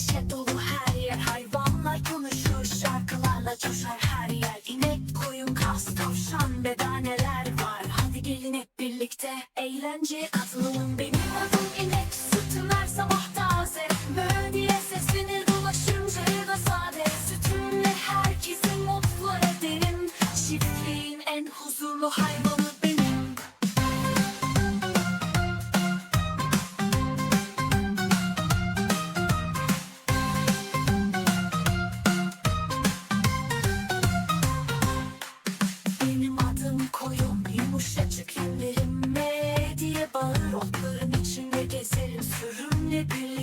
Neşe dolu her yer Hayvanlar konuşur şarkılarla coşar her yer. İnek, koyun, kas, tavşan ve var. Hadi gelin hep birlikte eğlenceye katılın. Benim adım inek sütüm her sabah taze. Mö diye seslenir dolaşınca da sade. Sütümle herkesi mutlu ederim. Çiftliğin en huzurlu hayvanı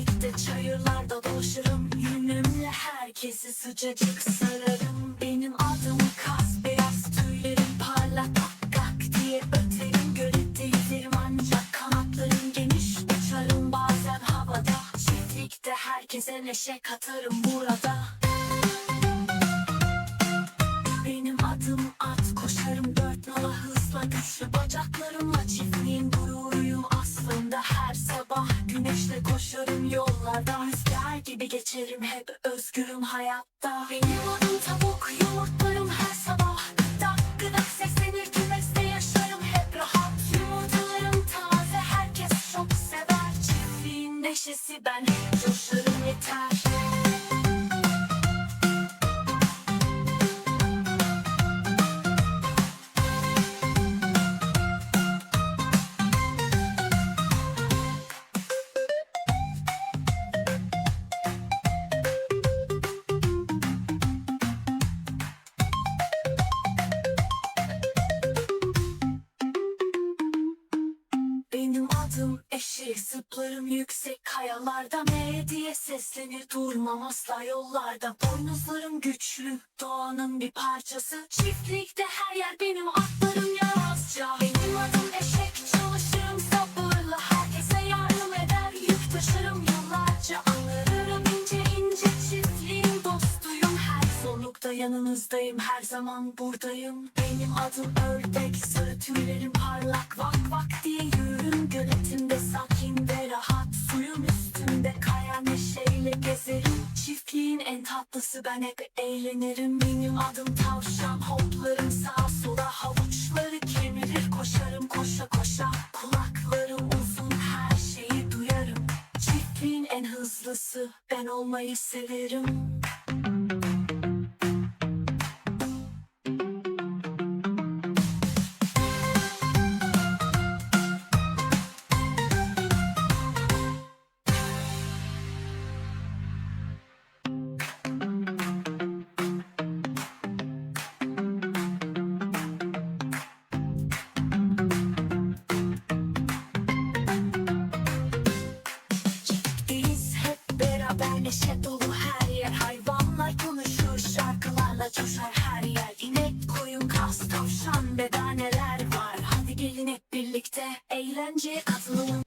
Gurbette çayırlarda dolaşırım. Yünümle herkesi sıcacık sararım. Benim adım kas beyaz tüylerim parlak Gak diye öterim. Göre değilim ancak Kanatlarım geniş. Uçarım bazen havada. Çiftlikte herkese neşe katarım burada. Benim adım at koşarım dört nala hızla. Güçlü Bacaklarımla çiftliğin gururuyum aslında. Her sabah güneşle koşarım geçerim hep özgürüm hayatta. Benim adım tavuk yumurtlarım her sabah. Gıdak seslenir kümeste yaşarım hep rahat. Yumurtalarım taze herkes çok sever. Çiftliğin neşesi ben coşarım yeter Adım eşek zıplarım yüksek kayalarda M diye seslenir. Durmam asla yollarda Boynuzlarım güçlü doğanın bir parçası. Çiftlikte her yer benim atlarım yarazca Benim adım eşek çalışırım sabırla Herkese yardım eder yük taşırım yıllarca. Anlarım ince ince çiftliğin dostuyum. Her zorlukta yanınızdayım her zaman buradayım. Benim adım ördek sarı tüylerim parlak. Vak vak diye yürürüm tatlısı ben hep eğlenirim. Benim adım tavşan hoplarım sağa sola Havuçları kemirir. Koşarım koşa koşa Kulaklarım uzun her şeyi duyarım. Çiftliğin en hızlısı ben olmayı severim neşe dolu her yer Hayvanlar konuşur şarkılarla coşar her yer. İnek, koyun, kas, tavşan ve neler var. Hadi gelin hep birlikte eğlenceye katılalım